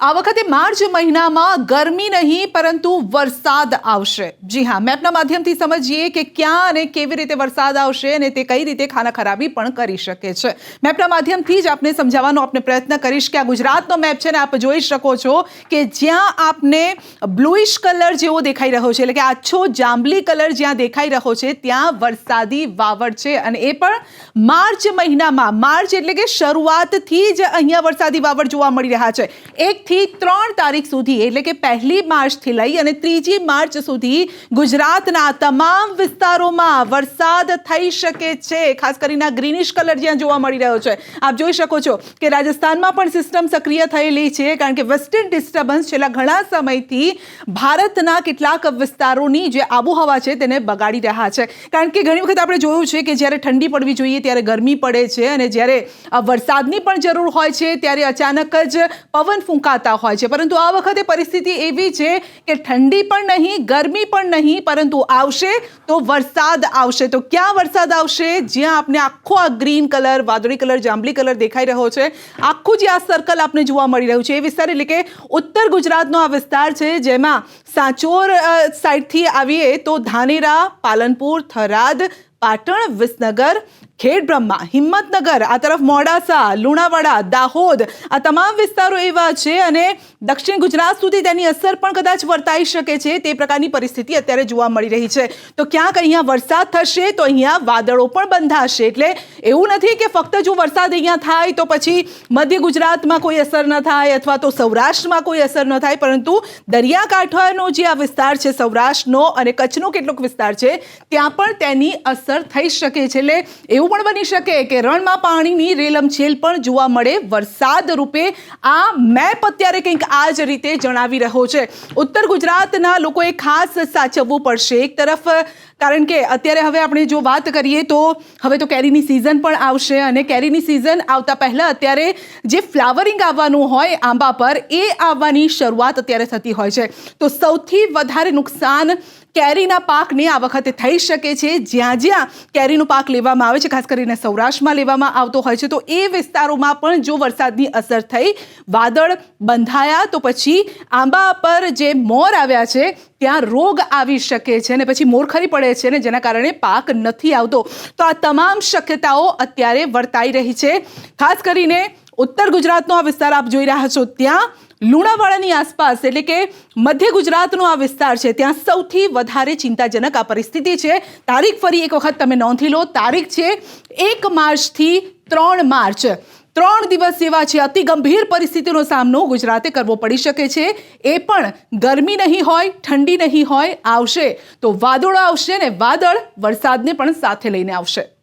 આ વખતે માર્ચ મહિનામાં ગરમી નહીં, પરંતુ વરસાદ આવશે. જી હા મેપના માધ્યમથી સમજીએ કે ક્યાં અને કેવી રીતે વરસાદ આવશે અને તે કઈ રીતે ખાના ખરાબી પણ કરી શકે છે. મેપના માધ્યમથી જ આપને સમજાવવાનો આપણે પ્રયત્ન કરીશ કે આ ગુજરાતનો મેપ છે ને આપ જોઈ શકો છો કે જ્યાં આપને બ્લુઇશ કલર જેવો દેખાઈ રહ્યો છે, એટલે કે આછો જાંબલી કલર જ્યાં દેખાઈ રહ્યો છે, ત્યાં વરસાદી વાવડ છે. અને એ પણ માર્ચ મહિનામાં, માર્ચ એટલે કે શરૂઆતથી જ અહીંયા વરસાદી વાવડ જોવા મળી રહ્યા છે. એકથી ત્રણ તારીખ સુધી, એટલે કે પહેલી માર્ચથી લઈ અને ત્રીજી માર્ચ સુધી ગુજરાતના તમામ વિસ્તારોમાં વરસાદ થઈ શકે છે. ખાસ કરીને ગ્રીનિશ કલર જ્યાં જોવા મળી રહ્યો છે. આપ જોઈ શકો છો કે રાજસ્થાનમાં પણ સિસ્ટમ સક્રિય થયેલી છે, કારણ કે વેસ્ટર્ન ડિસ્ટર્બન્સ છેલ્લા ઘણા સમયથી ભારતના કેટલાક વિસ્તારોની જે આબોહવા છે તેને બગાડી રહ્યા છે. કારણ કે ઘણી વખત આપણે જોયું છે કે જ્યારે ઠંડી પડવી જોઈએ, ત્યારે ગરમી પડે છે અને જ્યારે વરસાદની પણ જરૂર હોય છે, ત્યારે અચાનક જ પવન ફૂંકાતા હોય છે. પરંતુ આ વખતે પરિસ્થિતિ એવી છે કે ઠંડી પણ નહીં, ગરમી પણ નહીં, પરંતુ આવશે તો વરસાદ આવશે. તો ક્યાં વરસાદ આવશે? જ્યાં આપને આખો આ ગ્રીન કલર, વાદળી કલર, જાંબલી કલર દેખાઈ રહ્યો છે. આખું જે આ સર્કલ આપને જોવા મળી રહ્યું છે. એ વિસ્તાર એટલે કે ઉત્તર ગુજરાતનો આ વિસ્તાર છે, જેમાં સાંચોર સાઈડથી આવીએ તો ધાનેરા, પાલનપુર, થરાદ પાટણ, વિસનગર, ખેડબ્રહ્મા, હિંમતનગર, આ તરફ મોડાસા, લુણાવાડા, દાહોદ, આ તમામ વિસ્તારો એવા છે અને દક્ષિણ ગુજરાત સુધી તેની અસર પણ કદાચ વર્તાઈ શકે છે તે પ્રકારની પરિસ્થિતિ અત્યારે જોવા મળી રહી છે. તો ક્યાંક અહીંયા વરસાદ થશે તો અહીંયા વાદળો પણ બંધાશે. એટલે એવું નથી કે ફક્ત જો વરસાદ અહીંયા થાય તો પછી મધ્ય ગુજરાતમાં કોઈ અસર ન થાય અથવા તો સૌરાષ્ટ્રમાં કોઈ અસર ન થાય, પરંતુ દરિયાકાંઠાનો જે આ વિસ્તાર છે, સૌરાષ્ટ્રનો અને કચ્છનો કેટલોક વિસ્તાર છે, ત્યાં પણ તેની અસર થઈ શકે છે. એટલે એવું પણ બની શકે કે રણમાં પાણીની રેલમછેલ પણ જોવા મળે. વરસાદ રૂપે આ મેપ અત્યારે કંઈક આ જ રીતે જણાવી રહ્યો છે. ઉત્તર ગુજરાતના લોકોએ ખાસ સાચવવું પડશે. એક તરફ, કારણ કે અત્યારે હવે આપણે જો વાત કરીએ તો હવે તો કેરીની સિઝન પણ આવશે અને કેરીની સિઝન આવતા પહેલાં અત્યારે જે ફ્લાવરિંગ આવવાનું હોય આંબા પર, એ આવવાની શરૂઆત અત્યારે થતી હોય છે. તો સૌથી વધારે નુકસાન કેરીના પાકને આ વખતે થઈ શકે છે. જ્યાં જ્યાં જ્યાં કેરીનો પાક લેવામાં આવે છે, ખાસ કરીને સૌરાષ્ટ્રમાં લેવામાં આવતો હોય છે. તો એ વિસ્તારોમાં પણ જો વરસાદની અસર થઈ, વાદળ બંધાયા, તો પછી આંબા પર જે મોર આવ્યા છે, ત્યાં રોગ આવી શકે છે અને પછી મોરખરી પડે છે ને જેના કારણે પાક નથી આવતો. તો આ તમામ શક્યતાઓ અત્યારે વર્તાઈ રહી છે. ખાસ કરીને ઉત્તર ગુજરાતનો આ વિસ્તાર આપ જોઈ રહ્યા છો. ત્યાં લુણાવાડાની આસપાસ એટલે કે મધ્ય ગુજરાતનો આ વિસ્તાર છે. ત્યાં સૌથી વધારે ચિંતાજનક આ પરિસ્થિતિ છે. તારીખ ફરી એક વખત તમે નોંધી લો. તારીખ છે એક માર્ચથી ત્રણ માર્ચ. ત્રણ દિવસ એવા છે. અતિ ગંભીર પરિસ્થિતિનો સામનો ગુજરાતે કરવો પડી શકે છે. એ પણ ગરમી નહીં હોય, ઠંડી નહીં હોય, આવશે તો વાદળો આવશે ને વાદળ વરસાદને પણ સાથે લઈને આવશે.